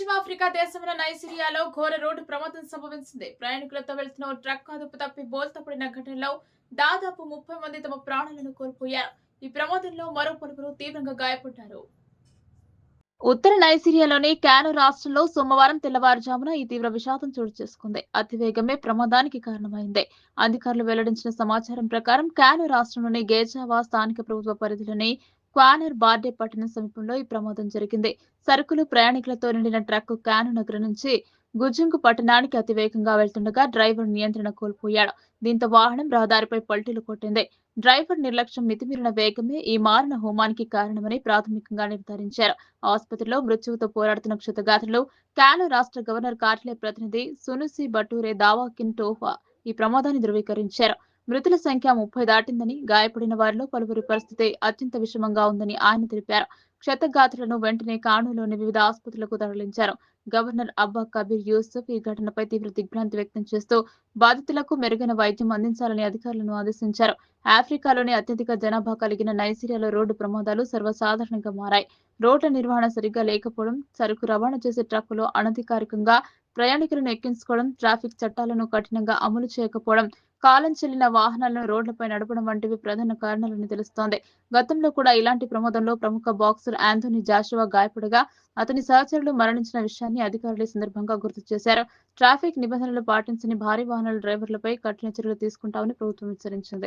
పశ్చిమాఫ్రికా దేశమైన నైజీరియాలో ఘోర రోడ్డు ప్రమాదం సంభవించింది. ప్రయాణికులతో వెళ్తున్న ఓ ట్రక్ అదుపు తప్పి బోల్తపడిన ఘటనలో దాదాపు ముప్పై మంది తమ ప్రాణాలను కోల్పోయారు. ఈ ప్రమాదంలో మరో పలువురు తీవ్రంగా గాయపడ్డారు. ఉత్తర నైజీరియాలోని క్యాను రాష్ట్రంలో సోమవారం తెల్లవారుజామున ఈ తీవ్ర విషాదం చోటు చేసుకుంది. అతివేగమే ప్రమాదానికి కారణమైంది. అధికారులు వెల్లడించిన సమాచారం ప్రకారం క్యాను రాష్ట్రంలోని గేజావా స్థానిక ప్రభుత్వ పరిధిలోని క్వానర్ బార్డే పట్టణం సమీపంలో ఈ ప్రమాదం జరిగింది. సరుకులు ప్రయాణికులతో నిండిన ట్రక్ క్యాను నగరం నుంచి గుజుంగు పట్టణానికి అతివేగంగా వెళ్తుండగా డ్రైవర్ నియంత్రణ కోల్పోయాడు. దీంతో వాహనం రహదారిపై పల్టీలు కొట్టింది. డ్రైవర్ నిర్లక్ష్యం మితిమీరిన వేగమే ఈ మారణ హోమానికి కారణమని ప్రాథమికంగా నిర్ధారించారు. ఆసుపత్రిలో మృత్యువుతో పోరాడుతున్న క్షతగాత్రులు క్యాను రాష్ట్ర గవర్నర్ కార్యాలయ ప్రతినిధి సునుసి బటూరే దావాకిన్ టోఫా ఈ ప్రమాదాన్ని ధృవీకరించారు. మృతుల సంఖ్య ముప్పై దాటిందని గాయపడిన వారిలో పలువురి పరిస్థితి అత్యంత విషమంగా ఉందని ఆయన తెలిపారు. క్షతగాత్రులను వెంటనే కాణులోని వివిధ ఆసుపత్రులకు తరలించారు. గవర్నర్ అబ్బా కబీర్ యూసుఫ్ ఈ ఘటనపై తీవ్ర దిగ్భ్రాంతి వ్యక్తం చేస్తూ బాధితులకు మెరుగైన వైద్యం అందించాలని అధికారులను ఆదేశించారు. ఆఫ్రికాలోని అత్యధిక జనాభా కలిగిన నైజీరియాలో రోడ్డు ప్రమాదాలు సర్వసాధారణంగా మారాయి. రోడ్ల నిర్వహణ సరిగ్గా లేకపోవడం సరుకు రవాణా చేసే ట్రక్కులో అనధికారికంగా ప్రయాణికులను ఎక్కించుకోవడం ట్రాఫిక్ చట్టాలను కఠినంగా అమలు చేయకపోవడం కాలం చెల్లిన వాహనాలను రోడ్లపై నడపడం వంటివి ప్రధాన కారణాలని తెలుస్తోంది. గతంలో కూడా ఇలాంటి ప్రమాదంలో ప్రముఖ బాక్సర్ ఆంథోనీ జాషువా గాయపడగా అతని సహచరులు మరణించిన విషయాన్ని అధికారులు సందర్భంగా గుర్తు చేశారు. ట్రాఫిక్ నిబంధనలు పాటించని భారీ వాహనాల డ్రైవర్లపై కఠిన చర్యలు తీసుకుంటామని ప్రభుత్వం హెచ్చరించింది.